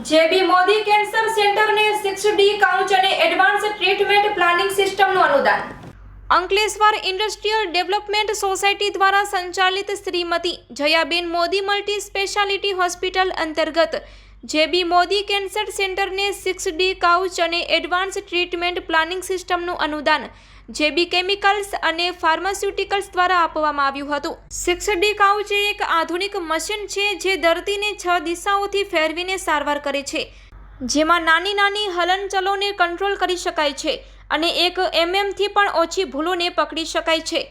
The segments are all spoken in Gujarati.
જેબી મોદી કેન્સર સેન્ટરને 6D કાઉચ અને એડવાન્સ ટ્રીટમેન્ટ પ્લાનિંગ સિસ્ટમનું અનુદાન. અંકલેશ્વર ઇન્ડસ્ટ્રીયલ ડેવલપમેન્ટ સોસાયટી દ્વારા સંચાલિત Shrimati Jayaben Modi multi speciality hospital અંતર્ગત જેબી મોદી કેન્સર સેન્ટરને સિક્સ ડી કાઉચ અને એડવાન્સ ટ્રીટમેન્ટ પ્લાનિંગ સિસ્ટમનું અનુદાન જેબી કેમિકલ્સ અને ફાર્માસ્યુટિકલ્સ દ્વારા આપવામાં આવ્યું હતું. સિક્સ ડી કાઉચ એ એક આધુનિક મશીન છે, જે દર્દીને છ દિશાઓથી ફેરવીને સારવાર કરે છે. જેમાં નાની નાની હલનચલોને કંટ્રોલ કરી શકાય છે અને એક એમએમથી પણ ઓછી ભૂલોને પકડી શકાય છે.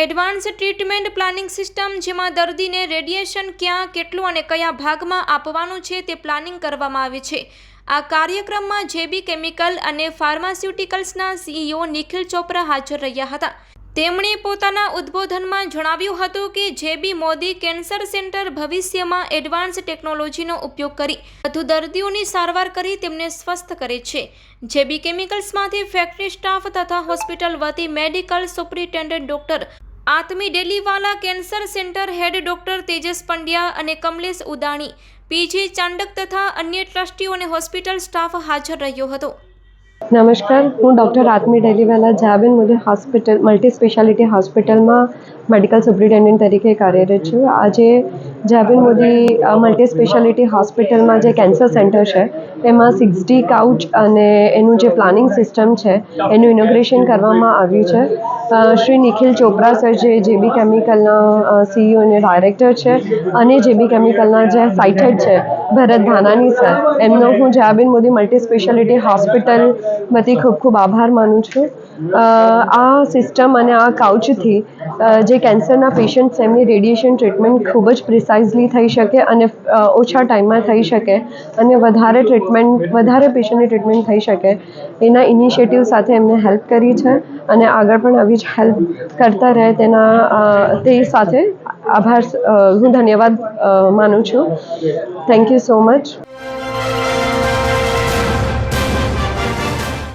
એડવાન્સ ટ્રીટમેન્ટ પ્લાનિંગ સિસ્ટમ જેમાં દર્દીને રેડિયેશન ક્યાં, કેટલું અને કયા ભાગમાં આપવાનું છે તે પ્લાનિંગ કરવામાં આવે છે. આ કાર્યક્રમમાં જેબી કેમિકલ અને ફાર્માસ્યુટિકલ્સના સીઈઓ નિખિલ ચોપરા હાજર રહ્યા હતા. તેમણે પોતાના ઉદ્બોધનમાં જણાવ્યું હતું કે જેબી મોદી કેન્સર સેન્ટર ભવિષ્યમાં એડવાન્સ ટેકનોલોજીનો ઉપયોગ કરી વધુ દર્દીઓની સારવાર કરી તેમને સ્વસ્થ કરે છે. જેબી કેમિકલ્સમાંથી ફેક્ટરી સ્ટાફ તથા હોસ્પિટલ વતી medical superintendent doctor Atmi Deliwala cancer centre head doctor Tejas Pandya અને કમલેશ ઉદાણી, પીજી ચાંડક તથા અન્ય ટ્રસ્ટીઓ અને હોસ્પિટલ સ્ટાફ હાજર રહ્યો હતો. નમસ્કાર, હું doctor Atmi Deliwala Jaben Modi hospital, multi speciality હોસ્પિટલમાં મેડિકલ સુપ્રિન્ટેન્ડન્ટ તરીકે કાર્યરત છું. આજે જાબેન મોદી મલ્ટી સ્પેશિયાલિટી હોસ્પિટલમાં જે કેન્સર સેન્ટર છે એમાં સિક્સટી કાઉચ અને એનું જે પ્લાનિંગ સિસ્ટમ છે, એનું ઇનોગ્રેશન કરવામાં આવ્યું છે. શ્રી નિખિલ ચોપરા સર જે જેબી કેમિકલના સીઈઓ અને ડાયરેક્ટર છે, અને જેબી કેમિકલના જે સાઇટેડ છે ભરત ધાનાની સર એમનો હું Jaben Modi multi speciality hospital વતી ખૂબ ખૂબ આભાર માનું છું. આ સિસ્ટમ અને આ કાઉચથી જે કેન્સરના પેશન્ટ્સ એમની રેડિયેશન ટ્રીટમેન્ટ ખૂબ જ પ્રિસાઇઝલી થઈ શકે અને ઓછા ટાઈમમાં થઈ શકે અને વધારે ટ્રીટમેન્ટ વધારે પેશન્ટની ટ્રીટમેન્ટ થઈ શકે. એના ઇનિશિયેટિવ સાથે એમને હેલ્પ કરી છે. અને આગળ પણ આવી જ હેલ્પ કરતા રહે તેના તે સાથે આભાર હું ધન્યવાદ માનું છું. Thank you so much